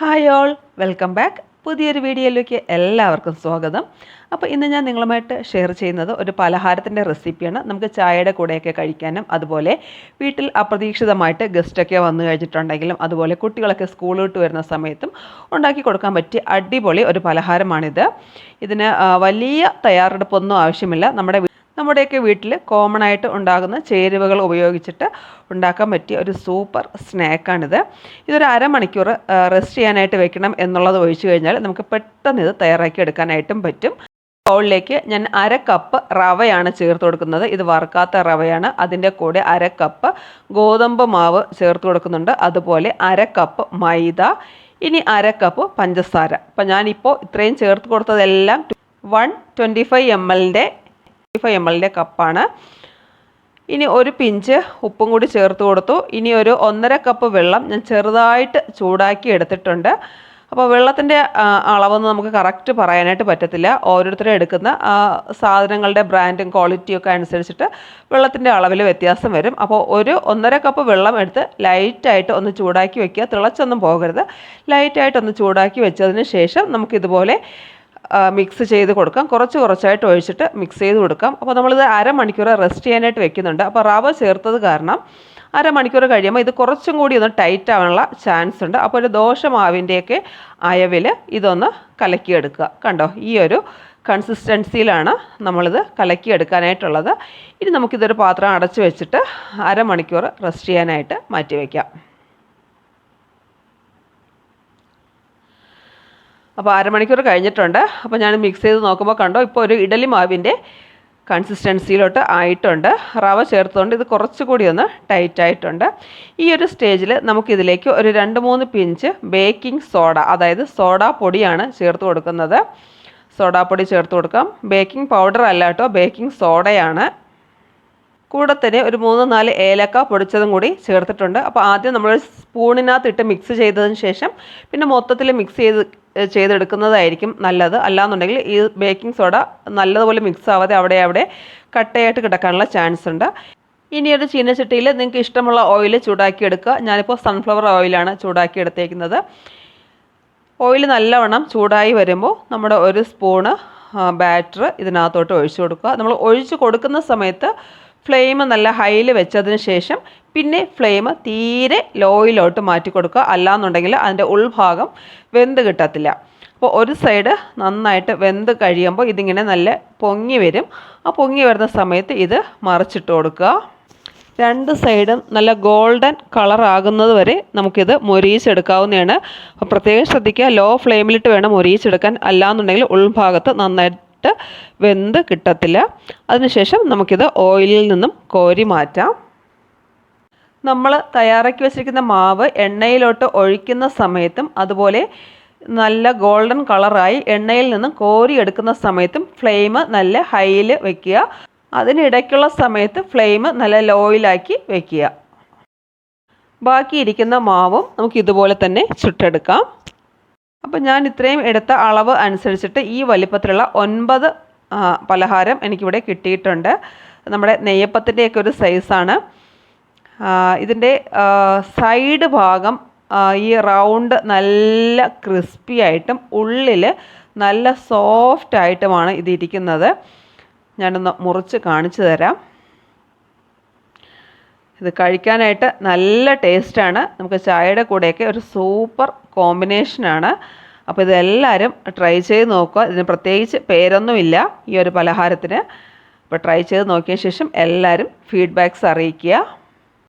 Hi all welcome back. പുതിയൊരു വീഡിയോയിലേക്ക് എല്ലാവർക്കും സ്വാഗതം. അപ്പോൾ ഇന്ന് ഞാൻ നിങ്ങളുമായിട്ട് ഷെയർ ചെയ്യുന്നത് ഒരു പലഹാരത്തിന്റെ റെസിപ്പിയാണ്. നമുക്ക് ചായയുടെ കൂടെയൊക്കെ കഴിക്കാനും അതുപോലെ വീട്ടിൽ അപ്രതീക്ഷിതമായിട്ട് ഗസ്റ്റൊക്കെ വന്നു കഴിഞ്ഞിട്ടുണ്ടെങ്കിലും അതുപോലെ കുട്ടികളൊക്കെ സ്കൂളിൽ വിട്ട് വരുന്ന സമയത്തും ഉണ്ടാക്കി കൊടുക്കാൻ പറ്റിയ അടിപൊളി ഒരു പലഹാരമാണിത്. ഇതിന് വലിയ തയ്യാറെടുപ്പൊന്നും ആവശ്യമില്ല. നമ്മുടെ നമ്മുടെയൊക്കെ വീട്ടിൽ കോമൺ ആയിട്ട് ഉണ്ടാകുന്ന ചേരുവകൾ ഉപയോഗിച്ചിട്ട് ഉണ്ടാക്കാൻ പറ്റിയ ഒരു സൂപ്പർ സ്നാക്കാണിത് ഇതൊരു അരമണിക്കൂർ റെസ്റ്റ് ചെയ്യാനായിട്ട് വെക്കണം എന്നുള്ളത് ഒഴിച്ചു കഴിഞ്ഞാൽ നമുക്ക് പെട്ടെന്ന് ഇത് തയ്യാറാക്കി എടുക്കാനായിട്ടും പറ്റും. ബൗളിലേക്ക് ഞാൻ അര കപ്പ് റവയാണ് ചേർത്ത് കൊടുക്കുന്നത്. ഇത് വറുക്കാത്ത റവയാണ്. അതിന്റെ കൂടെ അര കപ്പ് ഗോതമ്പ് മാവ് ചേർത്ത് കൊടുക്കുന്നുണ്ട്. അതുപോലെ അര കപ്പ് മൈദ ഇനി അര കപ്പ് പഞ്ചസാര. അപ്പം ഞാനിപ്പോൾ ഇത്രയും ചേർത്ത് കൊടുത്തതെല്ലാം വൺ ട്വന്റി ഫൈവ് എം എല്ലിന്റെ ഫൈവ് എം എല്ലിന്റെ കപ്പാണ്. ഇനി ഒരു പിഞ്ച് ഉപ്പും കൂടി ചേർത്ത് കൊടുത്തു. ഇനി ഒരു ഒന്നര കപ്പ് വെള്ളം ഞാൻ ചെറുതായിട്ട് ചൂടാക്കി എടുത്തിട്ടുണ്ട്. അപ്പോൾ വെള്ളത്തിന്റെ അളവൊന്നും നമുക്ക് കറക്റ്റ് പറയാനായിട്ട് പറ്റത്തില്ല. ഓരോരുത്തരും എടുക്കുന്ന സാധനങ്ങളുടെ ബ്രാൻഡും ക്വാളിറ്റിയും ഒക്കെ അനുസരിച്ചിട്ട് വെള്ളത്തിന്റെ അളവിൽ വ്യത്യാസം വരും. അപ്പോൾ ഒരു ഒന്നര കപ്പ് വെള്ളം എടുത്ത് ലൈറ്റായിട്ട് ഒന്ന് ചൂടാക്കി വെക്കുക. തിളച്ചൊന്നും പോകരുത്. ലൈറ്റായിട്ടൊന്ന് ചൂടാക്കി വെച്ചതിന് ശേഷം നമുക്കിതുപോലെ മിക്സ് ചെയ്ത് കൊടുക്കാം. കുറച്ച് കുറച്ചായിട്ട് ഒഴിച്ചിട്ട് മിക്സ് ചെയ്ത് കൊടുക്കാം. അപ്പോൾ നമ്മളിത് അരമണിക്കൂർ റെസ്റ്റ് ചെയ്യാനായിട്ട് വെക്കുന്നുണ്ട്. അപ്പോൾ റവ ചേർത്തത് കാരണം അരമണിക്കൂർ കഴിയുമ്പോൾ ഇത് കുറച്ചും കൂടി ഒന്ന് ടൈറ്റ് ആവാനുള്ള ചാൻസ് ഉണ്ട്. അപ്പോൾ ഒരു ദോശമാവിന്റെയൊക്കെ അയവിൽ ഇതൊന്ന് കലക്കിയെടുക്കുക. കണ്ടോ? ഈ ഒരു കൺസിസ്റ്റൻസിയിലാണ് നമ്മളിത് കലക്കിയെടുക്കാനായിട്ടുള്ളത്. ഇനി നമുക്കിതൊരു പാത്രം അടച്ചു വെച്ചിട്ട് അരമണിക്കൂർ റെസ്റ്റ് ചെയ്യാനായിട്ട് മാറ്റി വയ്ക്കാം അപ്പോൾ അരമണിക്കൂർ കഴിഞ്ഞിട്ടുണ്ട്. അപ്പോൾ ഞാൻ മിക്സ് ചെയ്ത് നോക്കുമ്പോൾ കണ്ടോ ഇപ്പോൾ ഒരു ഇഡലി മാവിന്റെ കൺസിസ്റ്റൻസിയിലോട്ട് ആയിട്ടുണ്ട്. റവ ചേർത്തുകൊണ്ട് ഇത് കുറച്ചുകൂടി ഒന്ന് ടൈറ്റ് ആയിട്ടുണ്ട്. ഈ ഒരു സ്റ്റേജിൽ നമുക്കിതിലേക്ക് ഒരു രണ്ട് മൂന്ന് പിഞ്ച് ബേക്കിംഗ് സോഡ അതായത് സോഡ പൊടിയാണ് ചേർത്ത് കൊടുക്കുന്നത്. സോഡാപ്പൊടി ചേർത്ത് കൊടുക്കാം. ബേക്കിംഗ് പൗഡർ അല്ല കേട്ടോ ബേക്കിംഗ് സോഡയാണ് കൂടെ തന്നെ ഒരു മൂന്ന് നാല് ഏലക്ക പൊടിച്ചതും കൂടി ചേർത്തിട്ടുണ്ട്. അപ്പോൾ ആദ്യം നമ്മൾ സ്പൂണിനകത്തിട്ട് മിക്സ് ചെയ്തതിന് ശേഷം പിന്നെ മൊത്തത്തിൽ മിക്സ് ചെയ്ത് ചെയ്തെടുക്കുന്നതായിരിക്കും നല്ലത്. അല്ലാന്നുണ്ടെങ്കിൽ ഈ ബേക്കിംഗ് സോഡ നല്ലതുപോലെ മിക്സ് ആവാതെ അവിടെ അവിടെ കട്ടയായിട്ട് കിടക്കാനുള്ള ചാൻസ് ഉണ്ട്. ഇനി ഒരു ചീനച്ചട്ടിയിൽ നിങ്ങൾക്ക് ഇഷ്ടമുള്ള ഓയിൽ ചൂടാക്കി എടുക്കുക. ഞാനിപ്പോൾ സൺഫ്ലവർ ഓയിലാണ് ചൂടാക്കി എടുത്തേക്കുന്നത്. ഓയിൽ നല്ലവണ്ണം ചൂടായി വരുമ്പോൾ നമ്മുടെ ഒരു സ്പൂണ് ബാറ്റർ ഇതിനകത്തോട്ട് ഒഴിച്ചു കൊടുക്കുക. നമ്മൾ ഒഴിച്ചു കൊടുക്കുന്ന സമയത്ത് ഫ്ലെയിം നല്ല ഹൈയിൽ വെച്ചതിന് ശേഷം പിന്നെ ഫ്ലെയിം തീരെ ലോയിലോട്ട് മാറ്റി കൊടുക്കുക. അല്ലാന്നുണ്ടെങ്കിൽ അതിന്റെ ഉൾഭാഗം വെന്ത് കിട്ടത്തില്ല. അപ്പോൾ ഒരു സൈഡ് നന്നായിട്ട് വെന്ത് കഴിയുമ്പോൾ ഇതിങ്ങനെ നല്ല പൊങ്ങി വരും. ആ പൊങ്ങി വരുന്ന സമയത്ത് ഇത് മറിച്ചിട്ട് കൊടുക്കുക. രണ്ട് സൈഡും നല്ല ഗോൾഡൻ കളർ ആകുന്നത് വരെ നമുക്കിത് മൊരീച്ചെടുക്കാവുന്നതാണ് അപ്പോൾ പ്രത്യേകം ശ്രദ്ധിക്കുക ലോ ഫ്ലെയിമിലിട്ട് വേണം മൊരിയിച്ചെടുക്കാൻ. അല്ലാന്നുണ്ടെങ്കിൽ ഉൾഭാഗത്ത് നന്നായിട്ട് വെന്ത് കിട്ടത്തില്ല. അതിനുശേഷം നമുക്കിത് ഓയിലിൽ നിന്നും കോരി മാറ്റാം. നമ്മൾ തയ്യാറാക്കി വെച്ചിരിക്കുന്ന മാവ് എണ്ണയിലോട്ട് ഒഴിക്കുന്ന സമയത്തും അതുപോലെ നല്ല ഗോൾഡൻ കളറായി എണ്ണയിൽ നിന്നും കോരി എടുക്കുന്ന സമയത്തും ഫ്ലെയിം നല്ല ഹൈയിൽ വെക്കുക. അതിനിടയ്ക്കുള്ള സമയത്ത് ഫ്ലെയിം നല്ല ലോയിലാക്കി വെക്കുക. ബാക്കിയിരിക്കുന്ന മാവും നമുക്ക് ഇതുപോലെ തന്നെ ചുട്ടെടുക്കാം. അപ്പോൾ ഞാൻ ഇത്രയും എടുത്ത അളവ് അനുസരിച്ചിട്ട് ഈ വലിപ്പത്തിലുള്ള ഒൻപത് പലഹാരം എനിക്കിവിടെ കിട്ടിയിട്ടുണ്ട്. നമ്മുടെ നെയ്യപ്പത്തിന്റെയൊക്കെ ഒരു സൈസാണ് ഇതിന്റെ സൈഡ് ഭാഗം ഈ റൗണ്ട് നല്ല ക്രിസ്പി ആയിട്ടും ഉള്ളിൽ നല്ല സോഫ്റ്റ് ആയിട്ടുമാണ് ഇതിരിക്കുന്നത്. ഞാനൊന്ന് മുറിച്ച് കാണിച്ചു തരാം. ഇത് കഴിക്കാനായിട്ട് നല്ല ടേസ്റ്റാണ്. നമുക്ക് ചായയുടെ കൂടെയൊക്കെ ഒരു സൂപ്പർ കോമ്പിനേഷനാണ്. അപ്പോൾ ഇതെല്ലാവരും ട്രൈ ചെയ്ത് നോക്കുക. ഇതിന് പ്രത്യേകിച്ച് പേരൊന്നുമില്ല ഈ ഒരു പലഹാരത്തിന്. അപ്പോൾ ട്രൈ ചെയ്ത് നോക്കിയ ശേഷം എല്ലാവരും ഫീഡ്ബാക്ക്സ് അറിയിക്കുക.